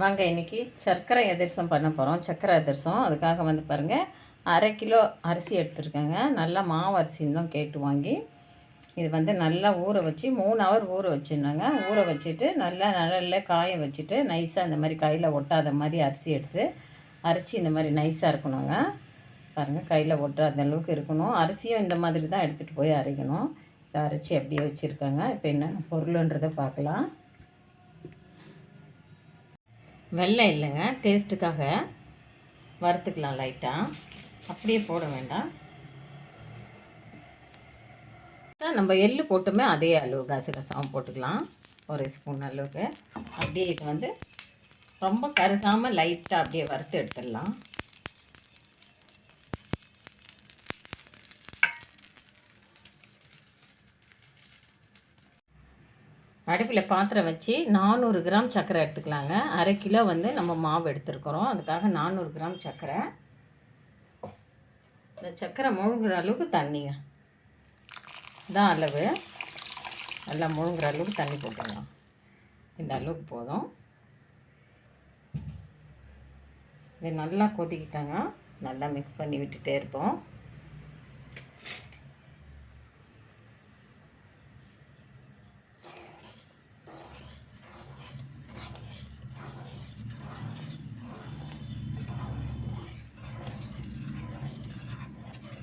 வாங்க இன்றைக்கி சர்க்கரை அதிரசம் பண்ண போகிறோம் சர்க்கரை அதிரசம் அதுக்காக வந்து பாருங்கள் அரை கிலோ அரிசி எடுத்துருக்கேங்க. நல்லா மாவு அரிசின்னு தான் கேட்டு வாங்கி இது வந்து நல்லா ஊற வச்சு மூணு ஹவர் ஊற வச்சுருந்தாங்க ஊற வச்சுட்டு நல்லா நல்ல காய வச்சுட்டு நைஸாக இந்த மாதிரி கையில் ஒட்டாத மாதிரி அரிசி எடுத்து அரைச்சி இந்த மாதிரி நைஸாக இருக்கணுங்க. பாருங்கள் கையில் ஒட்டாத அளவுக்கு இருக்கணும். அரிசியும் இந்த மாதிரி தான் எடுத்துகிட்டு போய் அரைக்கணும். இதை அரைச்சி அப்படியே வச்சுருக்காங்க. இப்போ என்னென்ன பொருளுன்றதை பார்க்கலாம். வெள்ளம் இல்லைங்க டேஸ்ட்டுக்காக வறுத்துக்கலாம் லைட்டாக அப்படியே போட வேண்டாம். நம்ம எள்ளு போட்டுமே அதே அளவு கசகசாவும் போட்டுக்கலாம். ஒரு ஸ்பூன் அளவுக்கு. அப்படியே இது வந்து ரொம்ப கருகாமல் லைட்டாக அப்படியே வறுத்து எடுத்துடலாம். அடுப்பில் பாத்திரம் வச்சு நானூறு கிராம் சர்க்கரை எடுத்துக்கலாங்க. அரை கிலோ வந்து நம்ம மாவு எடுத்துருக்குறோம். அதுக்காக நானூறு கிராம் சர்க்கரை இந்த சர்க்கரை முழுங்குற அளவுக்கு தண்ணிங்க. இதான் அளவு. நல்லா முழுங்குற அளவுக்கு தண்ணி போட்டுடலாம். இந்த அளவுக்கு போதும். இது நல்லா கொதிக்கிட்டாங்க. நல்லா மிக்ஸ் பண்ணி விட்டுட்டே இருப்போம்.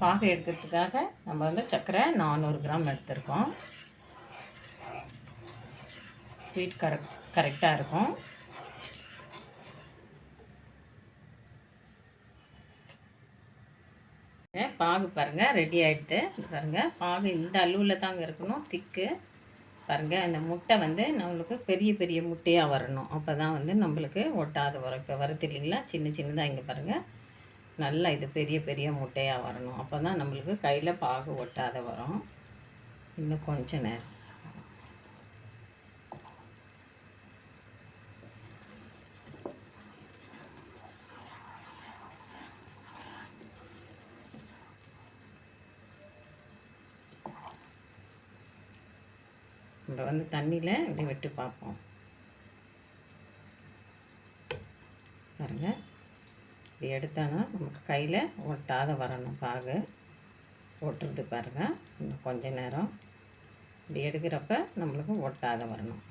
பாகு எடுக்கிறதுக்காக நம்ம வந்து சர்க்கரை நானூறு கிராம் எடுத்திருக்கோம். ஸ்வீட் கரெக்ட் கரெக்டாக இருக்கும். பாகு பாருங்கள் ரெடி ஆகிடுது பாருங்கள் பாகு இந்த அளவில் தாங்க இருக்கணும் திக்கு பாருங்கள் இந்த முட்டை வந்து நம்மளுக்கு பெரிய பெரிய முட்டையாக வரணும். அப்போ தான் வந்து நம்மளுக்கு ஒட்டாத வரும் இப்போ வரது இல்லைங்களா? சின்ன சின்னதாக இங்கே பாருங்கள் நல்லா இது பெரிய பெரிய முட்டையாக வரணும். அப்போ தான் நம்மளுக்கு கையில் பாகு ஒட்டாத வரும். இன்னும் கொஞ்ச நேரம். நம்ம வந்து தண்ணியில் இப்படி விட்டு பார்ப்போம். பாருங்கள் இப்படி எடுத்தோன்னா நமக்கு கையில் ஒட்டாத வரணும் பாகு. ஒட்டுறது பாருங்கள் இன்னும் கொஞ்ச நேரம். இப்படி எடுக்கிறப்ப நம்மளுக்கு ஒட்டாத வரணும்.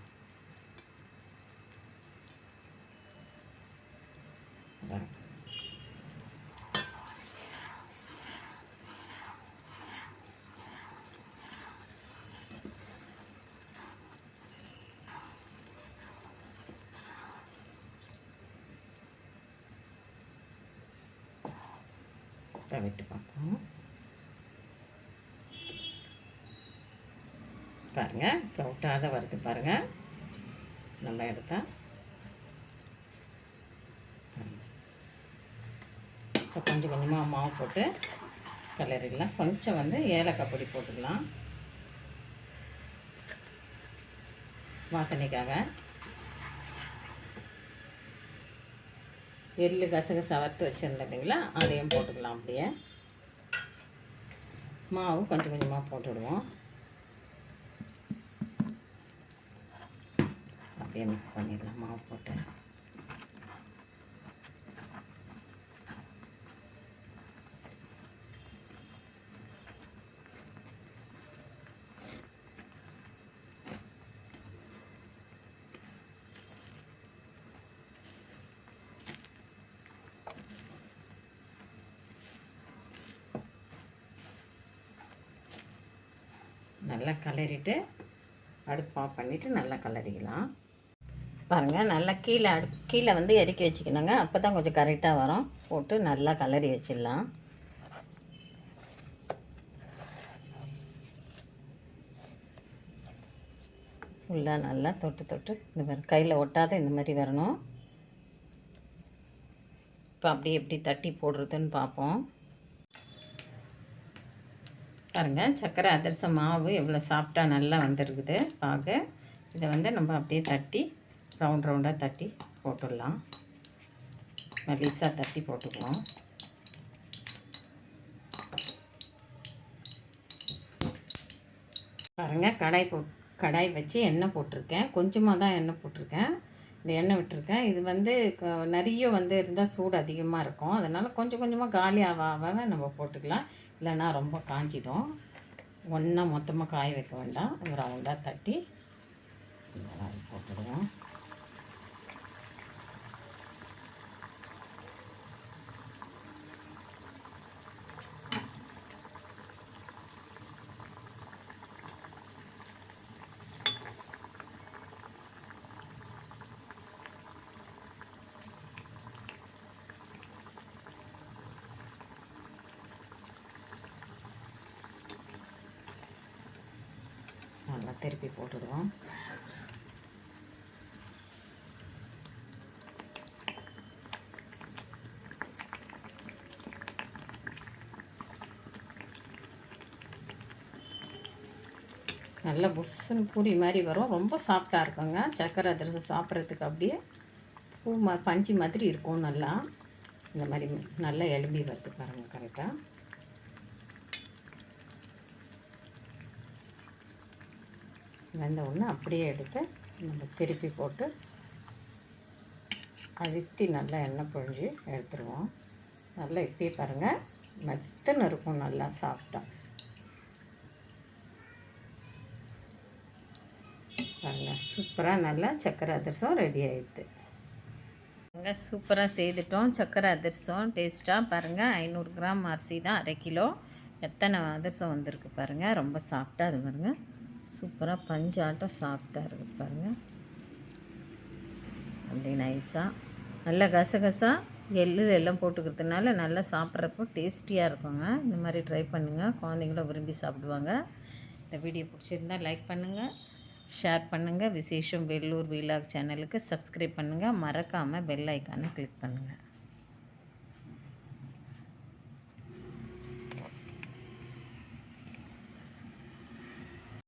பாருங்க. இப்போ விட்டு பார்ப்போம். பாருங்கள் இப்போ விட்டாத வருது பாருங்கள் நம்ம எடுத்தா. இப்போ கொஞ்சம் கொஞ்சமாக மாவு போட்டு கலரிடலாம் கொஞ்சம் வந்து ஏலக்காய் பொடி போட்டுக்கலாம். வாசனைக்காக. எள்ளு கசகசை வறுத்து வச்சுருந்தேன் இல்லைங்களா அதையும் போட்டுக்கலாம் அப்படியே. மாவு கொஞ்சம் கொஞ்சமாக போட்டுடுவோம். அப்படியே மிக்ஸ் பண்ணிடலாம் மாவு போட்டு. நல்லா கலரிட்டு அடுப்பு ஆஃப் பண்ணிவிட்டு நல்லா கலரிக்கலாம். பாருங்கள் நல்லா கீழே அடு கீழே வந்து இறக்கி வச்சுக்கணுங்க. அப்போ தான் கொஞ்சம் கரெக்டாக வரும். போட்டு நல்லா கலரி வச்சிடலாம். ஃபுல்லாக நல்லா தொட்டு தொட்டு இந்த மாதிரி கையில் ஒட்டாத இந்த மாதிரி வரணும். இப்போ அப்படியே எப்படி தட்டி போடுறதுன்னு பார்ப்போம். பாருங்கள் சர்க்கரை அதிரசம் மாவு எவ்வளோ சாஃப்டாக நல்லா வந்துருக்குது. பாகு இதை வந்து நம்ம அப்படியே தட்டி ரவுண்ட் ரவுண்டாக தட்டி போட்டுடலாம். மெலிசாக தட்டி போட்டுக்குவோம் பாருங்கள் கடாய் போ கடாய் வச்சு எண்ணெய் போட்டிருக்கேன். கொஞ்சமாக தான் எண்ணெய் போட்டிருக்கேன். இந்த எண்ணெய் விட்டுருக்கேன். இது வந்து க- நிறைய வந்து இருந்தால் சூடு அதிகமாக இருக்கும். அதனால் கொஞ்சம் கொஞ்சமாக காலி ஆக ஆக நம்ம போட்டுக்கலாம். இல்லைன்னா ரொம்ப காஞ்சிடும். ஒன்றா மொத்தமாக காய வைக்க வேண்டாம். ரவுண்டாக தட்டி போட்டுடுவோம் நல்லா திருப்பி போட்டுடுவோம். நல்லா புஷ்ஷுன்னு பூரி மாதிரி வரும். ரொம்ப சாஃப்டாக இருக்குங்க. சக்கரை அதிரசம் சாப்பிட்றதுக்கு அப்படியே பூ மா பஞ்சு மாதிரி இருக்கும் நல்லா. இந்த மாதிரி நல்லா எலும்பி வருது பாருங்கள் கரெக்டாக வெந்த உடனே அப்படியே எடுத்து நம்ம திருப்பி போட்டு அழுத்தி நல்லா எண்ணெய் பொழிஞ்சு எடுத்துருவோம். நல்லா இப்பயே பாருங்கள் மெத்தன்னு இருக்கும் நல்லா சாப்பிட்டா பாருங்கள் சூப்பராக நல்லா சக்கரை அதிரசம் ரெடி ஆகிடுது பாருங்க சூப்பராக செய்துட்டோம். சக்கரை அதிரசம் டேஸ்ட்டாக பாருங்கள் ஐநூறு கிராம் அரிசி தான் அரை கிலோ. எத்தனை அதிரசம் வந்திருக்கு பாருங்கள் ரொம்ப சாஃப்டாக அது பாருங்கள் சூப்பராக பஞ்சாட்டம் சாஃப்டாக இருக்குது பாருங்கள் அப்படி நைஸாக நல்லா கசகசா எள்ளு எல்லாம் போட்டுக்கிறதுனால நல்லா சாப்பிட்றப்போ டேஸ்டியாக இருக்குங்க. இந்த மாதிரி ட்ரை பண்ணுங்கள் குழந்தைங்களும் விரும்பி சாப்பிடுவாங்க. இந்த வீடியோ பிடிச்சிருந்தா லைக் பண்ணுங்கள் ஷேர் பண்ணுங்கள் விசேஷம் வெள்ளூர் வீலாக் சேனலுக்கு சப்ஸ்கிரைப் பண்ணுங்கள் மறக்காமல் பெல் ஐக்கானை கிளிக் பண்ணுங்கள்